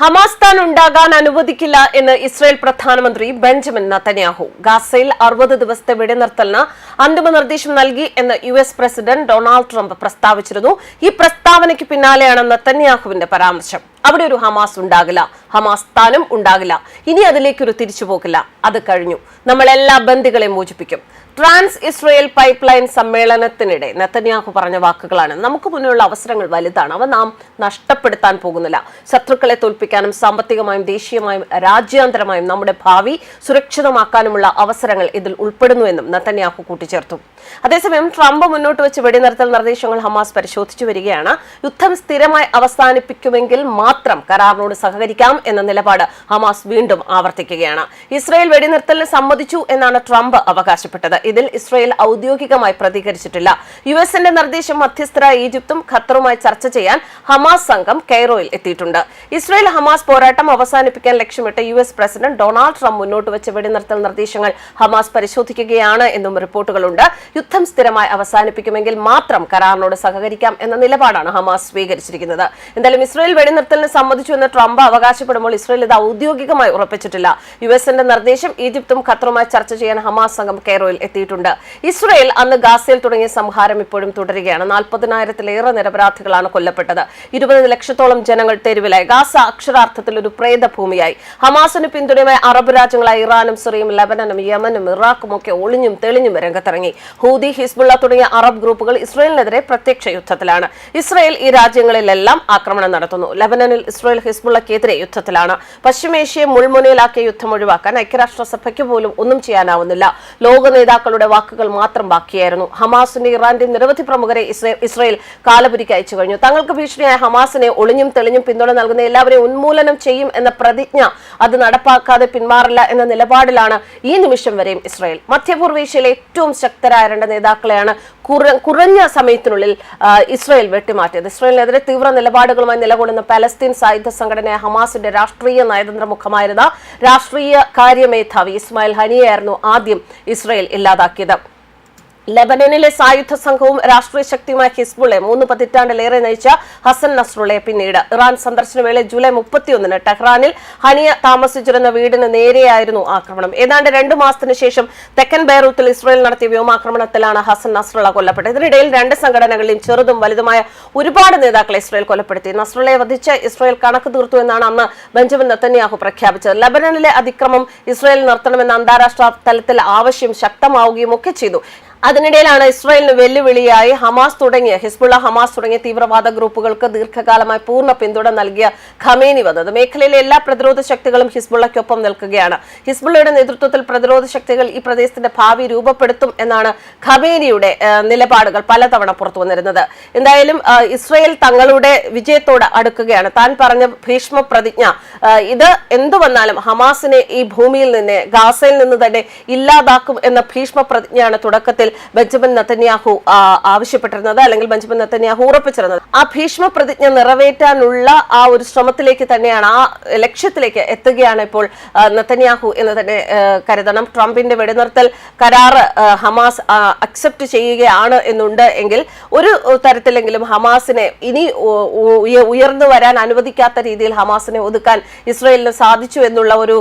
Hamas താൻ ഉണ്ടാകാൻ അനുവദിക്കില്ല എന്ന് ഇസ്രായേൽ പ്രധാനമന്ത്രി ബെഞ്ചമിൻ നത്തന്യാഹു. ഗാസയിൽ അറുപത് ദിവസത്തെ വെടിനിർത്തലിന് അന്തിമ നിർദ്ദേശം നൽകി എന്ന് U S president Donald Trump പ്രസ്താവിച്ചിരുന്നു. ഈ പ്രസ്താവനയ്ക്ക് പിന്നാലെയാണ് നത്തന്യാഹുവിന്റെ പരാമർശം. അവിടെ ഒരു ഹമാസ് ഉണ്ടാകില്ല. ഹമാസ് താനും ഉണ്ടാകില്ല. ഇനി അതിലേക്കൊരു തിരിച്ചുപോകില്ല അത് കഴിഞ്ഞു. നമ്മൾ എല്ലാ ബന്ദികളെയും മോചിപ്പിക്കും. ട്രാൻസ് ഇസ്രയേൽ പൈപ്പ് ലൈൻ സമ്മേളനത്തിനിടെ നെത്തന്യാഹു പറഞ്ഞ വാക്കുകളാണ്. നമുക്ക് മുന്നിലുള്ള അവസരങ്ങൾ വലുതാണ്. അവ നാം നഷ്ടപ്പെടുത്താൻ പോകുന്നില്ല. ശത്രുക്കളെ തോൽപ്പിക്കാനും സാമ്പത്തികമായും ദേശീയമായും രാജ്യാന്തരമായും നമ്മുടെ ഭാവി സുരക്ഷിതമാക്കാനുമുള്ള അവസരങ്ങൾ ഇതിൽ ഉൾപ്പെടുന്നുവെന്നും നെത്തന്യാഹു കൂട്ടിച്ചേർത്തു. അതേസമയം ട്രംപ് മുന്നോട്ട് വെച്ച് വെടിനിർത്തൽ നിർദ്ദേശങ്ങൾ ഹമാസ് പരിശോധിച്ചു വരികയാണ്. യുദ്ധം സ്ഥിരമായി അവസാനിപ്പിക്കുമെങ്കിൽ മാത്രം കരാറിനോട് സഹകരിക്കാം എന്ന നിലപാട് ഹമാസ് വീണ്ടും ആവർത്തിക്കുകയാണ്. ഇസ്രയേൽ വെടിനിർത്തലിന് സമ്മതിച്ചു എന്നാണ് ട്രംപ് അവകാശപ്പെട്ടത്. ഇതിൽ ഇസ്രയേൽ ഔദ്യോഗികമായി പ്രതികരിച്ചിട്ടില്ല. യു എസിന്റെ നിർദ്ദേശം മധ്യസ്ഥരായ ഈജിപ്തും ഖത്തറുമായി ചർച്ച ചെയ്യാൻ ഹമാസ് സംഘം കെയ്റോയിൽ എത്തിയിട്ടുണ്ട്. ഇസ്രയേൽ ഹമാസ് പോരാട്ടം അവസാനിപ്പിക്കാൻ ലക്ഷ്യമിട്ട് U S president Donald Trump മുന്നോട്ട് വെച്ച വെടിനിർത്തൽ നിർദ്ദേശങ്ങൾ ഹമാസ് പരിശോധിക്കുകയാണ് എന്നും റിപ്പോർട്ടുകളുണ്ട്. യുദ്ധം സ്ഥിരമായി അവസാനിപ്പിക്കുമെങ്കിൽ മാത്രം കരാറിനോട് സഹകരിക്കാം എന്ന നിലപാടാണ് ഹമാസ് സ്വീകരിച്ചിരിക്കുന്നത്. എന്തായാലും ഇസ്രയേൽ വെടിനിർത്തലിന് സമ്മതിച്ചു എന്ന് ട്രംപ് അവകാശപ്പെടുമ്പോൾ ഇസ്രയേൽ ഇത് ഔദ്യോഗികമായി ഉറപ്പിച്ചിട്ടില്ല. യു എസിന്റെ നിർദ്ദേശം ഈജിപ്തും ഖത്തറുമായി ചർച്ച ചെയ്യാൻ ഹമാസ് സംഘം കെയ്റോയിൽ എത്തിയിട്ടുണ്ട്. ഇസ്രയേൽ അന്ന് ഗാസയിൽ തുടങ്ങിയ സംഹാരം ഇപ്പോഴും തുടരുകയാണ്. നാൽപ്പതിനായിരത്തിലേറെ നിരപരാധികളാണ് കൊല്ലപ്പെട്ടത്. ഇരുപത് ലക്ഷത്തോളം ജനങ്ങൾ തെരുവിലായി. ഗാസ അക്ഷരാർത്ഥത്തിൽ ഒരു പ്രേതഭൂമിയായി. ഹമാസിന് പിന്തുണയുമായി അറബ് രാജ്യങ്ങളായ ഇറാനും സിറിയും ലബനനും യമനും ഇറാഖും ഒക്കെ ഒളിഞ്ഞും തെളിഞ്ഞും രംഗത്തിറങ്ങി. ഹൂദി ഹിസ്ബുള്ള തുടങ്ങിയ അറബ് ഗ്രൂപ്പുകൾ ഇസ്രയേലിനെതിരെ പ്രത്യക്ഷ യുദ്ധത്തിലാണ്. ഇസ്രയേൽ ഈ രാജ്യങ്ങളിലെല്ലാം ആക്രമണം നടത്തുന്നു. ലബനനിൽ ഇസ്രായേൽ ഹിസ്ബുള്ളക്കെതിരെ യുദ്ധത്തിലാണ്. പശ്ചിമേഷ്യയെ മുൾമുനയിലാക്കിയ യുദ്ധം ഒഴിവാക്കാൻ ഐക്യരാഷ്ട്രസഭയ്ക്ക് പോലും ഒന്നും ചെയ്യാനാവുന്നില്ല. ലോക നേതാക്കളുടെ വാക്കുകൾ മാത്രം ബാക്കിയായിരുന്നു. ഹമാസിന്റെ ഇറാന്റെ നിരവധി പ്രമുഖരെ ഇസ്രേ- ഇസ്രായേൽ കാലപുരിക്ക് അയച്ചു കഴിഞ്ഞു. തങ്ങൾക്ക് ഭീഷണിയായ ഹമാസിനെ ഒളിഞ്ഞും തെളിഞ്ഞും പിന്തുണ നൽകുന്ന എല്ലാവരെയും ഉന്മൂലനം ചെയ്യും എന്ന പ്രതിജ്ഞ അത് നടപ്പാക്കാതെ പിന്മാറില്ല എന്ന നിലപാടിലാണ് ഈ നിമിഷം വരെയും ഇസ്രായേൽ. മധ്യപൂർവേഷ്യയിലെ ഏറ്റവും ശക്തരായ രണ്ട് നേതാക്കളെയാണ് കുറഞ്ഞ സമയത്തിനുള്ളിൽ ഇസ്രായേൽ വെട്ടിമാറ്റിയത്. ഇസ്രായേലിനെതിരെ തീവ്ര നിലപാടുകളുമായി നിലകൊള്ളുന്ന പലസ്തീൻ സായുധ സംഘടനയായ ഹമാസിന്റെ രാഷ്ട്രീയ നയതന്ത്ര മുഖമായിരുന്ന രാഷ്ട്രീയ കാര്യമേധാവി ഇസ്മായിൽ ഹനിയായിരുന്നു ആദ്യം ഇസ്രായേൽ ഇല്ലാതാക്കിയത്. ലെബനനിലെ സായുധ സംഘവും രാഷ്ട്രീയ ശക്തിയുമായ ഹിസ്ബുളെ മൂന്ന് പതിറ്റാണ്ടിലേറെ നയിച്ച ഹസൻ നസ്റുളെ പിന്നീട് ഇറാൻ സന്ദർശന വേളയിൽ ജൂലൈ മുപ്പത്തിയൊന്നിന് ടെഹ്റാനിൽ ഹനിയ താമസിച്ചിരുന്ന വീടിന് നേരെയായിരുന്നു ആക്രമണം. ഏതാണ്ട് രണ്ട് മാസത്തിന് ശേഷം തെക്കൻ ബൈറൂത്തിൽ ഇസ്രയേൽ നടത്തിയ വ്യോമാക്രമണത്തിലാണ് ഹസൻ നസ്റുള കൊല്ലപ്പെട്ടത്. ഇതിനിടയിൽ രണ്ട് സംഘടനകളിലും ചെറുതും വലുതുമായ ഒരുപാട് നേതാക്കളെ ഇസ്രയേൽ കൊലപ്പെടുത്തി. നസ്റുളെ വധിച്ച് ഇസ്രയേൽ കണക്ക് തീർത്തു എന്നാണ് അന്ന് ബെഞ്ചമിൻ നത്തന്യാഹു പ്രഖ്യാപിച്ചത്. ലബനനിലെ അതിക്രമം ഇസ്രയേൽ നിർത്തണമെന്ന അന്താരാഷ്ട്ര തലത്തിൽ ആവശ്യം ശക്തമാവുകയും ഒക്കെ ചെയ്തു. അതിനിടയിലാണ് ഇസ്രായേലിന് വെല്ലുവിളിയായി ഹമാസ് തുടങ്ങിയ ഹിസ്ബുള്ള ഹമാസ് തുടങ്ങിയ തീവ്രവാദ ഗ്രൂപ്പുകൾക്ക് ദീർഘകാലമായി പൂർണ പിന്തുണ നൽകിയ ഖമേനി വന്നത്. മേഖലയിലെ എല്ലാ പ്രതിരോധ ശക്തികളും ഹിസ്ബുള്ളയ്ക്കൊപ്പം നിൽക്കുകയാണ്. ഹിസ്ബുള്ളയുടെ നേതൃത്വത്തിൽ പ്രതിരോധ ശക്തികൾ ഈ പ്രദേശത്തിന്റെ ഭാവി രൂപപ്പെടുത്തും എന്നാണ് ഖമേനിയുടെ നിലപാടുകൾ പലതവണ പുറത്തു വന്നിരുന്നത്. എന്തായാലും ഇസ്രായേൽ തങ്ങളുടെ വിജയത്തോട് അടുക്കുകയാണ്. താൻ പറഞ്ഞ ഭീഷ്മ പ്രതിജ്ഞ ഇത് എന്തു വന്നാലും ഹമാസിനെ ഈ ഭൂമിയിൽ നിന്ന് ഗാസയിൽ നിന്ന് തന്നെ ഇല്ലാതാക്കും എന്ന ഭീഷ്മ പ്രതിജ്ഞയാണ് തുടക്കത്തിൽ ബെഞ്ചമിൻ നത്തന്യാഹു ആവശ്യപ്പെട്ടിരുന്നത് അല്ലെങ്കിൽ ബെഞ്ചമിൻ നത്തന്യാഹു ഉറപ്പിച്ചിരുന്നത്. ആ ഭീഷ്മ പ്രതിജ്ഞ നിറവേറ്റാനുള്ള ആ ഒരു ശ്രമത്തിലേക്ക് തന്നെയാണ് ആ ലക്ഷ്യത്തിലേക്ക് എത്തുകയാണ് ഇപ്പോൾ നെത്തന്യാഹു എന്ന് തന്നെ കരുതണം. ട്രംപിന്റെ വെടിനിർത്തൽ കരാറ് ഹമാസ് അക്സെപ്റ്റ് ചെയ്യുകയാണ് എന്നുണ്ട് എങ്കിൽ ഒരു തരത്തിലെങ്കിലും ഹമാസിനെ ഇനി ഉയർന്നു വരാൻ അനുവദിക്കാത്ത രീതിയിൽ ഹമാസിനെ ഒതുക്കാൻ ഇസ്രയേലിന് സാധിച്ചു എന്നുള്ള ഒരു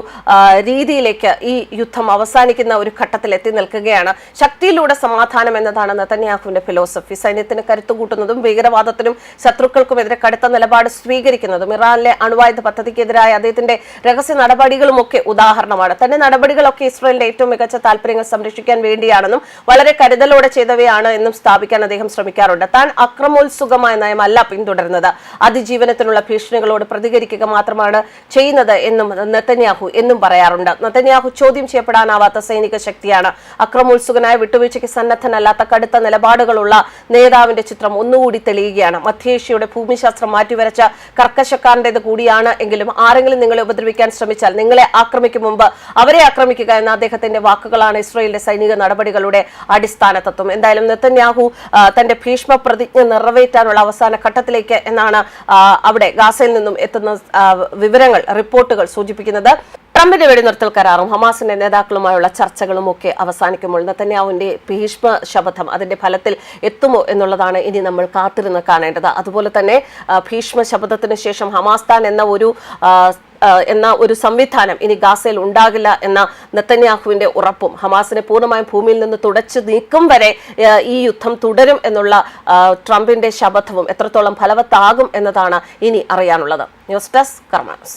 രീതിയിലേക്ക് ഈ യുദ്ധം അവസാനിക്കുന്ന ഒരു ഘട്ടത്തിൽ എത്തി നിൽക്കുകയാണ്. ശക്തിയിലൂടെ സമാധാനം എന്നതാണ് നെത്തന്യാഹുവിന്റെ ഫിലോസഫി സൈന്യത്തിന് കരുത്തുകൂട്ടുന്നതും ഭീകരവാദത്തിനും ശത്രുക്കൾക്കുമെതിരെ കടുത്ത നിലപാട് സ്വീകരിക്കുന്നതും ഇറാനിലെ അണുവായുധ പദ്ധതിക്കെതിരായ അദ്ദേഹത്തിന്റെ രഹസ്യ നടപടികളുമൊക്കെ ഉദാഹരണമാണ്. തന്റെ നടപടികളൊക്കെ ഇസ്രയേലിന്റെ ഏറ്റവും മികച്ച താല്പര്യങ്ങൾ സംരക്ഷിക്കാൻ വേണ്ടിയാണെന്നും വളരെ കരുതലോടെ ചെയ്തവയാണ് എന്നും സ്ഥാപിക്കാൻ അദ്ദേഹം ശ്രമിക്കാറുണ്ട്. താൻ അക്രമോത്സുകമായ നയമല്ല പിന്തുടരുന്നത്. അതിജീവനത്തിനുള്ള ഭീഷണികളോട് പ്രതികരിക്കുക മാത്രമാണ് ചെയ്യുന്നത് എന്നും നെത്തന്യാഹു എന്നും പറയാറുണ്ട്. നെത്തന്യാഹു ചോദ്യം ചെയ്യപ്പെടാനാവാത്ത സൈനിക ശക്തിയാണ്. അക്രമോത്സുകനായ വിട്ടുവീഴ്ചയ്ക്ക് സന്നദ്ധനല്ലാത്ത കടുത്ത നിലപാടുകളുള്ള നേതാവിന്റെ ചിത്രം ഒന്നുകൂടി തെളിയുകയാണ്. മധ്യേഷ്യയുടെ ഭൂമിശാസ്ത്രം മാറ്റിവരച്ച കർക്കശക്കാരന്റെത് കൂടിയാണ് എങ്കിലും ആരെങ്കിലും നിങ്ങളെ ഉപദ്രവിക്കാൻ ശ്രമിച്ചാൽ നിങ്ങളെ ആക്രമിക്കും മുമ്പ് അവരെ ആക്രമിക്കുക എന്ന അദ്ദേഹത്തിന്റെ വാക്കുകളാണ് ഇസ്രയേലിന്റെ സൈനിക നടപടികളുടെ അടിസ്ഥാന തത്വം എന്തായാലും നെത്തന്യാഹു തന്റെ ഭീഷ്മ പ്രതിജ്ഞ നിറവേറ്റാനുള്ള അവസാന ഘട്ടത്തിലേക്ക് എന്നാണ് അവിടെ ഗാസയിൽ നിന്നും എത്തുന്ന വിവരങ്ങൾ റിപ്പോർട്ടുകൾ സൂചിപ്പിക്കുന്നത്. ട്രംപിന്റെ വെടിനിർത്തൽ കരാറും ഹമാസിന്റെ നേതാക്കളുമായുള്ള ചർച്ചകളും ഒക്കെ അവസാനിക്കുമ്പോൾ നെതന്യാഹുവിന്റെ ഭീഷ്മ ശപഥം അതിന്റെ ഫലത്തിൽ എത്തുമോ എന്നുള്ളതാണ് ഇനി നമ്മൾ കാത്തിരുന്ന് കാണേണ്ടത്. അതുപോലെ തന്നെ ഭീഷ്മ ശപഥത്തിന് ശേഷം ഹമാസ്താൻ എന്ന ഒരു എന്ന ഒരു സംവിധാനം ഇനി ഗാസയിൽ ഉണ്ടാകില്ല എന്ന നെത്തന്യാഹുവിന്റെ ഉറപ്പും ഹമാസിനെ പൂർണമായും ഭൂമിയിൽ നിന്ന് തുടച്ചു നീക്കും വരെ ഈ യുദ്ധം തുടരും എന്നുള്ള ട്രംപിന്റെ ശപഥവും എത്രത്തോളം ഫലവത്താകും എന്നതാണ് ഇനി അറിയാനുള്ളത്. News desk Karmanas.